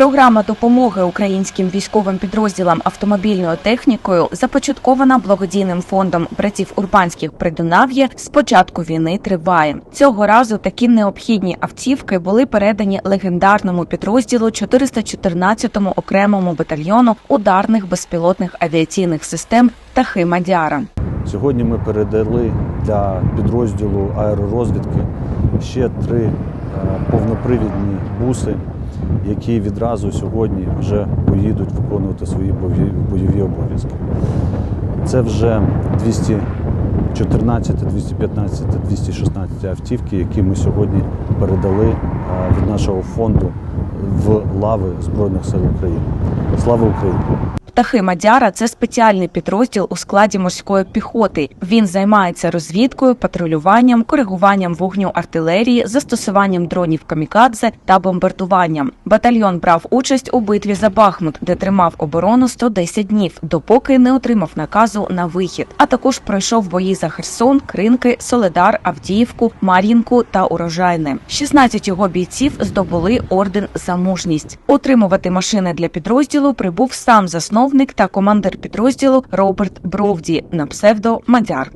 Програма допомоги українським військовим підрозділам автомобільною технікою започаткована благодійним фондом братів Урбанських Придунав'я з початку війни триває. Цього разу такі необхідні автівки були передані легендарному підрозділу 414-му окремому батальйону ударних безпілотних авіаційних систем Тахи Мадяра. Сьогодні ми передали для підрозділу аеророзвідки ще три е, повнопривідні буси, які відразу сьогодні вже поїдуть виконувати свої бойові- обов'язки. Це вже 214, 215, 216 автівки, які ми сьогодні передали е, від нашого фонду в лави Збройних сил України. Слава Україні! Птахи Мадяра це спеціальний підрозділ у складі морської піхоти. Він займається розвідкою, патрулюванням, коригуванням вогню артилерії, застосуванням дронів камікадзе та бомбардуванням. Батальйон брав участь у битві за Бахмут, де тримав оборону 110 днів, допоки не отримав наказу на вихід. А також пройшов бої за Херсон, Кринки, Соледар, Авдіївку, Мар'їнку та Урожайне. 16 його бійців здобули орден за мужність. Отримувати машини для підрозділу прибув сам засновник та командир підрозділу Роберт Бровді на псевдо Мадяр.